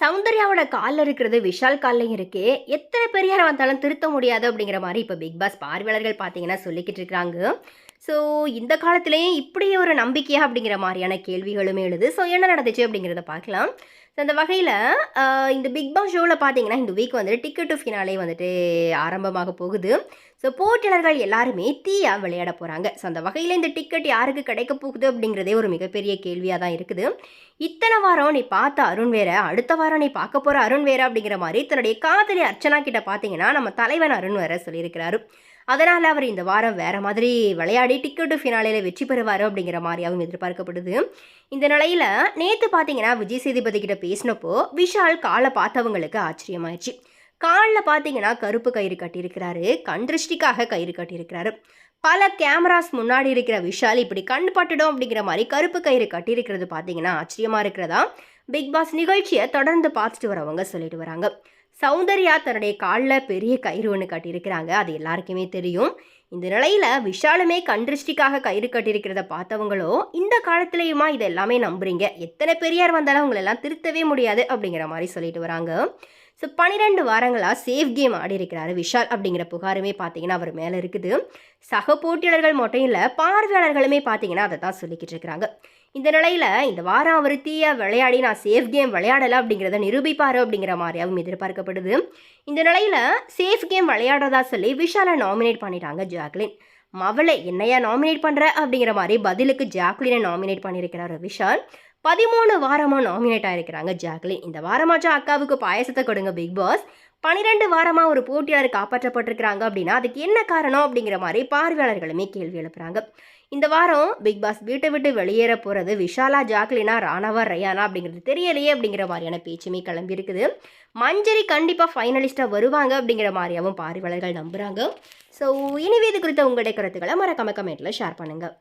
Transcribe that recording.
சௌந்தர்யாவோட காலில் இருக்கிறது விஷால் கால்லையும் இருக்கு. எத்தனை பெரியார் வந்தாலும் திருத்த முடியாது அப்படிங்கிற மாதிரி இப்போ பிக் பாஸ் பார்வையாளர்கள் பார்த்தீங்கன்னா சொல்லிக்கிட்டு இருக்கிறாங்க. ஸோ இந்த காலத்துலேயும் இப்படி ஒரு நம்பிக்கையா அப்படிங்கிற மாதிரியான கேள்விகளுமே எழுது. ஸோ என்ன நடந்துச்சு அப்படிங்கிறத பார்க்கலாம். அந்த வகையில் இந்த பிக் பாஸ் ஷோவில் பார்த்தீங்கன்னா இந்த வீக் வந்துட்டு டிக்கெட் டு ஃபினாலே வந்துட்டு ஆரம்பமாக போகுது. ஸோ போட்டியாளர்கள் எல்லாருமே தீயாக விளையாட போகிறாங்க ஸோ அந்த வகையில் இந்த டிக்கெட் யாருக்கு கிடைக்க போகுது அப்படிங்கிறதே ஒரு மிகப்பெரிய கேள்வியாக தான் இருக்குது. இத்தனை வாரம் நீ பார்த்த அருண் வேற அடுத்த வாரம் நீ பார்க்க போகிற அருண் வேற அப்படிங்கிற மாதிரி தன்னுடைய காதலி அர்ச்சனா கிட்ட பார்த்தீங்கன்னா நம்ம தலைவன் அருண் வேற சொல்லியிருக்கிறாரு. அதனால் அவர் இந்த வாரம் வேறு மாதிரி விளையாடி டிக்கெட்டு ஃபினாலையில் வெற்றி பெறுவார் அப்படிங்கிற மாதிரியாகவும் எதிர்பார்க்கப்படுது. இந்த நிலையில் நேற்று பார்த்தீங்கன்னா விஜய் சேதுபதி கிட்ட பேசினப்போ விஷால் காலை பார்த்தவங்களுக்கு ஆச்சரியமாயிடுச்சு. காலில் பார்த்தீங்கன்னா கருப்பு கயிறு கட்டியிருக்கிறாரு கண் திருஷ்டிக்காக கயிறு கட்டியிருக்கிறாரு. பல கேமராஸ் முன்னாடி இருக்கிற விஷால் இப்படி கண் பட்டுடும் அப்படிங்கிற மாதிரி கருப்பு கயிறு கட்டியிருக்கிறது பார்த்தீங்கன்னா ஆச்சரியமாக இருக்கிறதா? பிக் பாஸ் நிகழ்ச்சியை தொடர்ந்து பார்த்துட்டு வரவங்க சொல்லிட்டு வராங்க. சௌந்தர்யா தன்னுடைய காலில் பெரிய கயிறு ஒன்று கட்டியிருக்கிறாங்க. அது எல்லாருக்குமே தெரியும். இந்த நிலையில் விஷாலுமே கண்டிருஷ்டிக்காக கயிறு கட்டியிருக்கிறத பார்த்தவங்களோ இந்த காலத்துலேயுமா இது எல்லாமே நம்புறீங்க? எத்தனை பெரியார் வந்தாலும் அவங்களெல்லாம் திருத்தவே முடியாது அப்படிங்கிற மாதிரி சொல்லிட்டு வராங்க. ஸோ பன்னிரெண்டு வாரங்களாக சேஃப் கேம் ஆடி இருக்கிறாரு விஷால் அப்படிங்கிற புகாருமே பார்த்தீங்கன்னா அவர் மேலே இருக்குது. சக போட்டியாளர்கள் மட்டும் இல்லை பார்வையாளர்களுமே பார்த்தீங்கன்னா அதை தான் சொல்லிக்கிட்டு இருக்கிறாங்க. இந்த நிலையில் இந்த வாரம் அவர் தீய விளையாடி நான் சேஃப் கேம் விளையாடலை அப்படிங்கிறத நிரூபிப்பார் அப்படிங்கிற மாதிரியாகவும் எதிர்பார்க்கப்படுது. இந்த நிலையில் சேஃப் கேம் விளையாடுறதா சொல்லி விஷாலை நாமினேட் பண்ணிட்டாங்க ஜாக்லின். மவளை என்னையா நாமினேட் பண்ணுற அப்படிங்கிற மாதிரி பதிலுக்கு ஜாக்லினை நாமினேட் பண்ணியிருக்கிறார் விஷால் பதிமூணு வாரமாக நாமினேட் ஆகிருக்கிறாங்க ஜாக்லின். இந்த வாரமாச்சும் அக்காவுக்கு பாயசத்தை கொடுங்க பிக் பாஸ் பனிரெண்டு வாரமாக ஒரு போட்டியாளர் காப்பாற்றப்பட்டிருக்கிறாங்க அப்படின்னா அதுக்கு என்ன காரணம் அப்படிங்கிற மாதிரி பார்வையாளர்களுமே கேள்வி எழுப்புறாங்க. இந்த வாரம் பிக் பாஸ் வீட்டை விட்டு வெளியேற போகிறது விஷாலா ஜாக்லினா ராணவா ரயானா அப்படிங்கிறது தெரியலையே அப்படிங்கிற மாதிரியான பேச்சுமே கிளம்பியிருக்குது. மஞ்சரி கண்டிப்பாக ஃபைனலிஸ்ட்டாக வருவாங்க அப்படிங்கிற மாதிரியாகவும் பார்வையாளர்கள் நம்புகிறாங்க ஸோ இனிவே இது குறித்த உங்களுடைய கருத்துக்களை மறக்காம கமெண்ட்டில் ஷேர் பண்ணுங்கள்